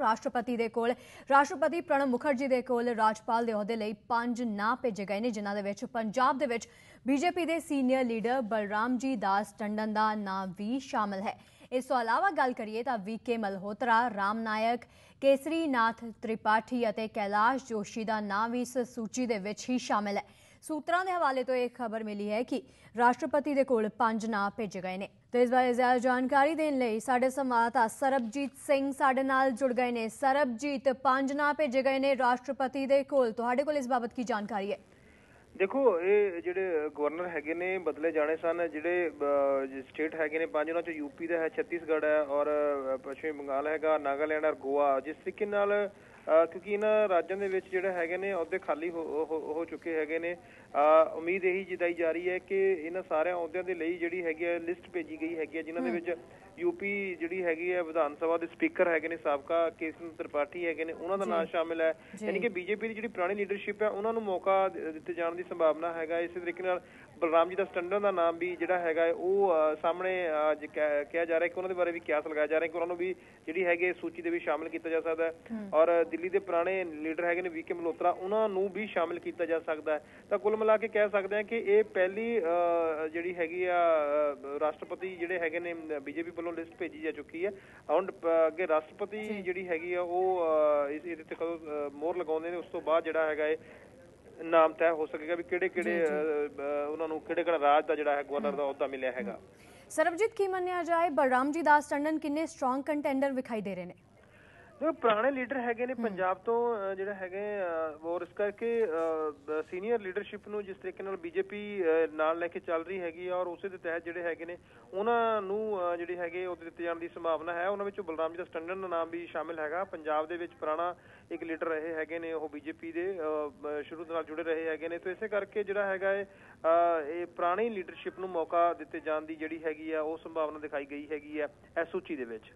ਰਾਸ਼ਟਰਪਤੀ ਦੇ ਕੋਲ। ਰਾਸ਼ਟਰਪਤੀ ਪ੍ਰਣਬ ਮੁਖਰਜੀ ਦੇ ਕੋਲ ਰਾਜਪਾਲ ਦੇ ਅਹੁਦੇ ਲਈ ਪੰਜ ਨਾਂ ਭੇਜੇ ਗਏ ਨੇ, ਜਿਨ੍ਹਾਂ ਦੇ ਵਿੱਚ ਪੰਜਾਬ ਦੇ ਵਿੱਚ ਬੀਜੇਪੀ ਦੇ ਸੀਨੀਅਰ ਲੀਡਰ ਬਲਰਾਮ ਜੀ ਦਾਸ ਟੰਡਨ ਦਾ ਨਾਂ ਵੀ ਸ਼ਾਮਲ ਹੈ। ਇਸ ਤੋਂ ਇਲਾਵਾ ਗੱਲ ਕਰੀਏ ਤਾਂ ਵੀਕੇ ਮਲਹੋਤਰਾ, ਰਾਮ ਨਾਇਕ ਕੇਸਰੀ ਨਾਥ ਤ੍ਰਿਪਾਠੀ ਅਤੇ ਕੈਲਾਸ਼ ਜੋਸ਼ੀ ਦਾ ਨਾਂ ਵੀ ਇਸ ਸੂਚੀ ਦੇ ਵਿੱਚ ਹੀ ਸ਼ਾਮਲ ਹੈ। ਸੂਤਰਾਂ ਦੇ ਹਵਾਲੇ ਤੋਂ ਇਹ ਖਬਰ ਮਿਲੀ ਹੈ ਕਿ ਰਾਸ਼ਟਰਪਤੀ ਦੇ ਕੋਲ ਪੰਜ ਨਾਂ ਭੇਜੇ ਗਏ ਨੇ। ਤੇ ਇਸ ਬਾਰੇ ਜ਼ਿਆਦਾ ਜਾਣਕਾਰੀ ਦੇਣ ਲਈ ਸਾਡੇ ਸੰਵਾਦਦਾਤਾ ਸਰਬਜੀਤ ਸਿੰਘ ਸਾਡੇ ਨਾਲ ਜੁੜ ਗਏ ਨੇ। ਸਰਬਜੀਤ, ਪੰਜ ਨਾਂ ਭੇਜੇ ਗਏ ਨੇ ਰਾਸ਼ਟਰਪਤੀ ਦੇ ਕੋਲ। ਤੁਹਾਡੇ ਕੋਲ ਇਸ ਬਾਬਤ ਕੀ ਜਾਣਕਾਰੀ ਹੈ? ਦੇਖੋ, ਇਹ ਜਿਹੜੇ ਗਵਰਨਰ ਹੈਗੇ ਨੇ, ਬਦਲੇ ਜਾਣੇ ਸਨ, ਜਿਹੜੇ ਸਟੇਟ ਹੈਗੇ ਨੇ ਪੰਜ, ਉਹਨਾਂ ਚੋਂ ਯੂਪੀ ਦਾ ਹੈ, ਛੱਤੀਸਗੜ੍ਹ ਹੈ ਔਰ ਪੱਛਮੀ ਬੰਗਾਲ ਹੈਗਾ, ਨਾਗਾਲੈਂਡ ਔਰ ਗੋਆ। ਜਿਸ ਤਰੀਕੇ ਨਾਲ ਕਿਉਂਕਿ ਇਹਨਾਂ ਰਾਜਾਂ ਦੇ ਵਿੱਚ ਜਿਹੜੇ ਹੈਗੇ ਨੇ ਅਹੁਦੇ ਖਾਲੀ ਹੋ ਚੁੱਕੇ ਹੈਗੇ ਨੇ। ਉਮੀਦ ਇਹੀ ਜਿਦਾਈ ਜਾ ਰਹੀ ਹੈ ਕਿ ਇਹਨਾਂ ਸਾਰਿਆਂ ਅਹੁਦਿਆਂ ਦੇ ਲਈ ਜਿਹੜੀ ਹੈਗੀ ਹੈ ਲਿਸਟ ਭੇਜੀ ਗਈ ਹੈਗੀ ਹੈ ਜਿਨ੍ਹਾਂ ਦੇ ਵਿੱਚ ਯੂਪੀ ਜਿਹੜੀ ਹੈਗੀ ਹੈ ਵਿਧਾਨ ਸਭਾ ਦੇ ਸਪੀਕਰ ਹੈਗੇ ਨੇ ਸਾਬਕਾ ਕੇਸਨ ਤ੍ਰਿਪਾਠੀ ਹੈਗੇ ਨੇ ਉਹਨਾਂ ਦਾ ਨਾਮ ਸ਼ਾਮਿਲ ਹੈ। ਯਾਨੀ ਕਿ ਬੀਜੇਪੀ ਦੀ ਜਿਹੜੀ ਪੁਰਾਣੀ ਲੀਡਰਸ਼ਿਪ ਹੈ ਉਹਨਾਂ ਨੂੰ ਮੌਕਾ ਦਿੱਤੇ ਜਾਣ ਦੀ ਸੰਭਾਵਨਾ ਹੈਗਾ। ਇਸੇ ਤਰੀਕੇ ਨਾਲ ਬਲਰਾਮ ਜੀ ਦਾ ਸਟੰਡਨ ਦਾ ਨਾਮ ਵੀ ਜਿਹੜਾ ਹੈਗਾ ਉਹ ਸਾਹਮਣੇ ਕਹਿ- ਜਾ ਰਿਹਾ ਕਿ ਉਹਨਾਂ ਦੇ ਬਾਰੇ ਵੀ ਕਿਆਸ ਲਗਾਇਆ ਜਾ ਰਿਹਾ ਕਿ ਉਹਨਾਂ ਨੂੰ ਵੀ ਜਿਹੜੀ ਹੈਗੀ ਸੂਚੀ ਦੇ ਵਿੱਚ ਸ਼ਾਮਿਲ ਕੀਤਾ ਜਾ ਸਕਦਾ ਹੈ। ਔਰ ਦਿੱਲੀ ਦੇ ਪੁਰਾਣੇ ਲੀਡਰ ਹੈਗੇ ਨੇ ਵੀਕੇ ਮਲਹੋਤਰਾ ਉਹਨਾਂ ਨੂੰ ਵੀ ਸ਼ਾਮਿਲ ਕੀਤਾ ਜਾ ਸਕਦਾ ਹੈ। ਤਾਂ ਕੁੱਲ ਮਿਲਾ ਕੇ ਕਹਿ ਸਕਦੇ ਹਾਂ ਕਿ ਇਹ ਪਹਿਲੀ ਜਿਹੜੀ ਹੈਗੀ ਆ ਰਾਸ਼ਟਰਪਤੀ ਜਿਹੜੇ ਹੈਗੇ ਨੇ ਬੀਜੇਪੀ ਵੱਲੋਂ ਲਿਸਟ ਭੇਜੀ ਜਾ ਚੁੱਕੀ ਹੈ। ਹੁਣ ਅੱਗੇ ਰਾਸ਼ਟਰਪਤੀ ਜਿਹੜੀ ਹੈਗੀ ਆ ਉਹ ਇਸ ਇਹਦੇ ਤੇ ਕਦੋਂ ਮੋਹਰ ਲਗਾਉਂਦੇ ਨੇ ਉਸ ਤੋਂ ਬਾਅਦ ਜਿਹੜਾ ਹੈਗਾ ਇਹ ਨਾਮ ਤੈਅ ਹੋ ਸਕੇਗਾ ਵੀ ਕਿਹੜੇ ਕਿਹੜੇ ਉਹਨਾਂ ਕਿਹੜੇ ਕਿਹੜਾ ਰਾਜ ਦਾ ਜਿਹੜਾ ਹੈ ਗਵਰਨਰ ਦਾ ਅਹੁਦਾ ਮਿਲਿਆ ਹੈਗਾ। ਸਰਬਜੀਤ ਕੀ ਮੰਨਿਆ ਜਾਏ ਬਲਰਾਮ ਜੀ ਦਾਸ ਟੰਡਨ ਕਿੰਨੇ ਸਟਰੋਂਗ ਕੰਟੈਂਡਰ ਵਿਖਾਈ ਦੇ ਰਹੇ ਨੇ? ਜੋ ਪੁਰਾਣੇ ਲੀਡਰ ਹੈਗੇ ਨੇ ਪੰਜਾਬ ਤੋਂ ਜਿਹੜਾ ਹੈਗੇ ਅਹ, ਔਰ ਇਸ ਕਰਕੇ ਸੀਨੀਅਰ ਲੀਡਰਸ਼ਿਪ ਨੂੰ ਜਿਸ ਤਰੀਕੇ ਨਾਲ ਬੀਜੇਪੀ ਨਾਲ ਲੈ ਕੇ ਚੱਲ ਰਹੀ ਹੈਗੀ ਔਰ ਉਸੇ ਦੇ ਤਹਿਤ ਜਿਹੜੇ ਹੈਗੇ ਨੇ ਉਹਨਾਂ ਨੂੰ ਜਿਹੜੀ ਹੈਗੇ ਉਹਦੇ ਦਿੱਤੇ ਜਾਣ ਦੀ ਸੰਭਾਵਨਾ ਹੈ। ਉਹਨਾਂ ਵਿੱਚੋਂ ਬਲਰਾਮ ਜੀ ਦਾ ਸਟੰਡਨ ਦਾ ਨਾਮ ਵੀ ਸ਼ਾਮਿਲ ਹੈਗਾ। ਪੰਜਾਬ ਦੇ ਵਿੱਚ ਪੁਰਾਣਾ ਇੱਕ ਲੀਡਰ ਰਹੇ ਹੈਗੇ ਨੇ ਉਹ ਬੀਜੇਪੀ ਦੇ। ਸ਼ੁਰੂ ਤੋਂ ਨਾਲ ਜੁੜੇ ਰਹੇ ਹੈਗੇ ਨੇ। ਤੇ ਇਸੇ ਕਰਕੇ ਜਿਹੜਾ ਹੈਗਾ ਇਹ ਅਹ, ਇਹ ਪੁਰਾਣੀ ਲੀਡਰਸ਼ਿਪ ਨੂੰ ਮੌਕਾ ਦਿੱਤੇ ਜਾਣ ਦੀ ਜਿਹੜੀ ਹੈਗੀ ਆ ਉਹ ਸੰਭਾਵਨਾ ਦਿਖਾਈ ਗਈ ਹੈਗੀ ਆ ਇਸ ਸੂਚੀ ਦੇ ਵਿੱਚ।